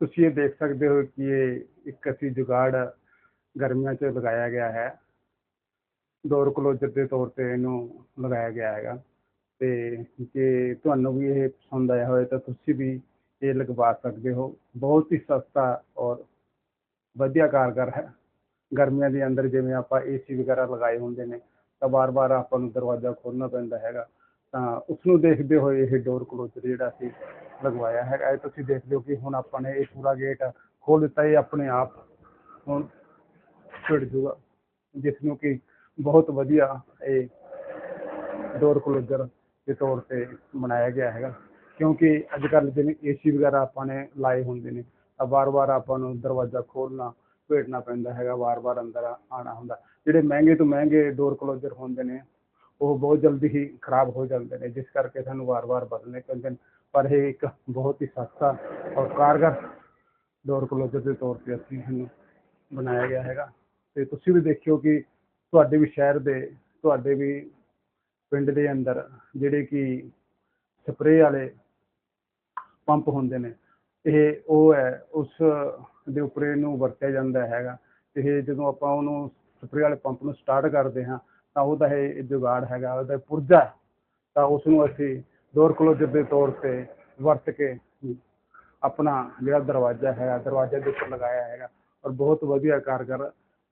ਤੁਸੀਂ ਇਹ ਦੇਖ ਸਕਦੇ ਹੋ ਕਿ ਇਹ ਇੱਕ ਅਸੀਂ ਜੁਗਾੜ ਗਰਮੀਆਂ 'ਚ ਲਗਾਇਆ ਗਿਆ ਹੈ। ਡੋਰ ਕਲੋਜ਼ਰ ਦੇ ਤੌਰ ਤੇ ਇਹਨੂੰ ਲਗਾਇਆ ਗਿਆ ਹੈਗਾ। ਤੇ ਜੇ ਤੁਹਾਨੂੰ ਵੀ ਇਹ ਪਸੰਦ ਆਇਆ ਹੋਵੇ ਤਾਂ ਤੁਸੀਂ ਵੀ ਇਹ ਲਗਵਾ ਸਕਦੇ ਹੋ। ਬਹੁਤ ਹੀ ਸਸਤਾ ਔਰ ਵਧੀਆ ਕਾਰਗਰ ਹੈ। ਗਰਮੀਆਂ ਦੇ ਅੰਦਰ ਜਿਵੇਂ ਆਪਾਂ ਏਸੀ ਵਗੈਰਾ ਲਗਾਏ ਹੁੰਦੇ ਨੇ, ਤਾਂ ਵਾਰ-ਵਾਰ ਆਪਾਂ ਨੂੰ ਦਰਵਾਜ਼ਾ ਖੋਲਣਾ ਪੈਂਦਾ ਹੈਗਾ। ਤਾਂ ਉਸ ਨੂੰ ਦੇਖਦੇ ਹੋਏ ਇਹ ਡੋਰ ਕਲੋਜ਼ਰ ਜਿਹੜਾ ਸੀ ਲਗਵਾਇਆ ਹੈਗਾ ਇਹ ਤੁਸੀਂ ਦੇਖ ਲਿਓ ਕਿ ਹੁਣ ਆਪਾਂ ਨੇ ਇਹ ਪੂਰਾ ਗੇਟ ਖੋਲ੍ਹ ਦਿੱਤਾ, ਇਹ ਆਪਣੇ ਆਪ ਹੁਣ ਛਿੜ ਜੂਗਾ। ਜਿਸ ਨੂੰ ਕਿ ਬਹੁਤ ਵਧੀਆ ਇਹ ਡੋਰ ਕਲੋਜ਼ਰ ਦੇ ਤੌਰ ਤੇ ਬਣਾਇਆ ਗਿਆ ਹੈਗਾ। ਕਿਉਂਕਿ ਅੱਜ ਕੱਲ੍ਹ ਜਿਵੇਂ ਏਸੀ ਵਗੈਰਾ ਆਪਾਂ ਨੇ ਲਾਏ ਹੁੰਦੇ ਨੇ। ਤਾਂ ਵਾਰ-ਵਾਰ ਆਪਾਂ ਨੂੰ ਦਰਵਾਜ਼ਾ ਖੋਲਣਾ ਭੇਟਣਾ ਪੈਂਦਾ ਹੈਗਾ, ਵਾਰ-ਵਾਰ ਅੰਦਰ ਆਉਣਾ ਹੁੰਦਾ। ਜਿਹੜੇ ਮਹਿੰਗੇ ਤੋਂ ਮਹਿੰਗੇ ਡੋਰ ਕਲੋਜ਼ਰ ਹੁੰਦੇ ਨੇ ਉਹ ਬਹੁਤ ਜਲਦੀ ਹੀ ਖਰਾਬ ਹੋ ਜਾਂਦੇ ਨੇ, ਜਿਸ ਕਰਕੇ ਸਾਨੂੰ ਵਾਰ-ਵਾਰ ਬਦਲਣੇ ਪੈਂਦੇ ਨੇ। ਪਰ ਇਹ ਇੱਕ ਬਹੁਤ ਹੀ ਸਸਤਾ ਔਰ ਕਾਰਗਰ ਡੋਰ ਕਲੋਜ਼ਰ ਦੇ ਤੌਰ ਤੇ ਅਸੀਂ ਇਹਨੂੰ ਬਣਾਇਆ ਗਿਆ ਹੈਗਾ। ਤੇ ਤੁਸੀਂ ਵੀ ਦੇਖਿਓ ਕਿ ਤੁਹਾਡੇ ਵੀ ਸ਼ਹਿਰ ਦੇ, ਤੁਹਾਡੇ ਵੀ ਪਿੰਡ ਦੇ ਅੰਦਰ ਜਿਹੜੇ ਕਿ ਸਪਰੇਅ ਵਾਲੇ ਪੰਪ ਹੁੰਦੇ ਨੇ, ਇਹ ਉਹ ਹੈ, ਉਸ ਦੇ ਉੱਪਰ ਇਹਨੂੰ ਵਰਤਿਆ ਜਾਂਦਾ ਹੈਗਾ। ਤੇ ਇਹ ਜਦੋਂ ਆਪਾਂ ਉਹਨੂੰ ਸਪਰੇਅ ਵਾਲੇ ਪੰਪ ਨੂੰ ਸਟਾਰਟ ਕਰਦੇ ਹਾਂ ਤਾਂ ਉਹਦਾ ਇਹ ਜੁਗਾੜ ਹੈਗਾ ਉਹਦਾ ਪੁਰਜਾ ਹੈ, ਤਾਂ ਉਸ ਨੂੰ ਅਸੀਂ ਡੋਰ ਕਲੋਜ਼ਰ ਦੇ ਤੌਰ ਤੇ ਵਰਤ ਕੇ ਆਪਣਾ ਜਿਹੜਾ ਦਰਵਾਜ਼ਾ ਹੈ ਦਰਵਾਜ਼ੇ ਦੇ ਉੱਪਰ ਲਗਾਇਆ ਹੈਗਾ ਔਰ ਬਹੁਤ ਵਧੀਆ ਕਾਰਗਰ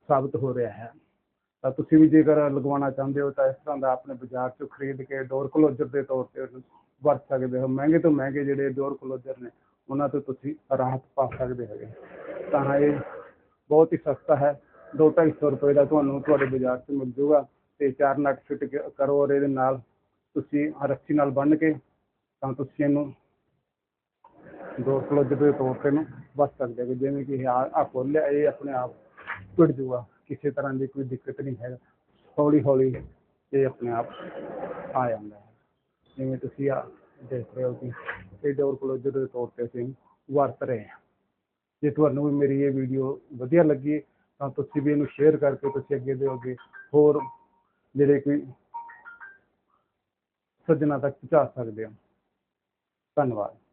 ਸਾਬਤ ਹੋ ਰਿਹਾ ਹੈ। ਤਾਂ ਤੁਸੀਂ ਵੀ ਜੇਕਰ ਲਗਵਾਉਣਾ ਚਾਹੁੰਦੇ ਹੋ ਤਾਂ ਇਸ ਤਰ੍ਹਾਂ ਦਾ ਆਪਣੇ ਬਾਜ਼ਾਰ ਚੋਂ ਖਰੀਦ ਕੇ ਡੋਰ ਕਲੋਜ਼ਰ ਦੇ ਤੌਰ ਤੇ ਵਰਤ ਸਕਦੇ ਹੋ। ਮਹਿੰਗੇ ਤੋਂ ਮਹਿੰਗੇ ਜਿਹੜੇ ਡੋਰ ਕਲੋਜ਼ਰ ਨੇ ਉਹਨਾਂ ਤੋਂ ਤੁਸੀਂ ਰਾਹਤ ਪਾ ਸਕਦੇ ਹੈਗੇ। ਤਾਂ ਇਹ ਬਹੁਤ ਹੀ ਸਸਤਾ ਹੈ। ਦੋ ਢਾਈ ਸੌ ਰੁਪਏ ਦਾ ਤੁਹਾਨੂੰ ਤੁਹਾਡੇ ਬਾਜ਼ਾਰ 'ਚ ਮਿਲ ਜੂਗਾ। ਤੇ ਚਾਰ ਨਟ ਫਿਟ ਕਰੋ ਔਰ ਇਹਦੇ ਨਾਲ ਤੁਸੀਂ ਰੱਸੀ ਨਾਲ ਬੰਨ੍ਹ ਕੇ ਤਾਂ ਤੁਸੀਂ ਇਹਨੂੰ ਡੋਰ ਕਲੋਜ਼ਰ ਦੇ ਤੌਰ ਤੇ ਨੂੰ ਵਰਤ ਸਕਦੇ ਹੋ। ਜਿਵੇਂ ਕਿ ਆ ਆ ਇਹ ਆਪਣੇ ਆਪ ਪਿੜ ਜੂਗਾ ਕਿਸੇ ਤਰ੍ਹਾਂ ਦੀ ਕੋਈ ਦਿੱਕਤ ਨਹੀਂ ਹੈ ਹੌਲੀ ਹੌਲੀ ਇਹ ਆਪਣੇ ਆਪ ਆ ਜਾਂਦਾ ਹੈ। ਜਿਵੇਂ ਤੁਸੀਂ ਆ ਦੇਖ ਰਹੇ ਹੋ ਕਿ ਇਹ ਡੋਰ ਕਲੋਜ਼ਰ ਦੇ ਤੌਰ ਤੇ ਅਸੀਂ ਵਰਤ ਰਹੇ ਹਾਂ। ਜੇ ਤੁਹਾਨੂੰ ਵੀ ਮੇਰੀ ਇਹ ਵੀਡੀਓ ਵਧੀਆ ਲੱਗੀ ਤਾਂ ਤੁਸੀਂ ਵੀ ਇਹਨੂੰ ਸ਼ੇਅਰ ਕਰਕੇ ਤੁਸੀਂ ਅੱਗੇ ਦੇ ਅੱਗੇ ਹੋਰ ਜਿਹੜੇ ਕੋਈ ਸੱਜਣਾ ਤੱਕ ਪਹੁੰਚਾ ਸਕਦੇ ਹੋ। ਧੰਨਵਾਦ।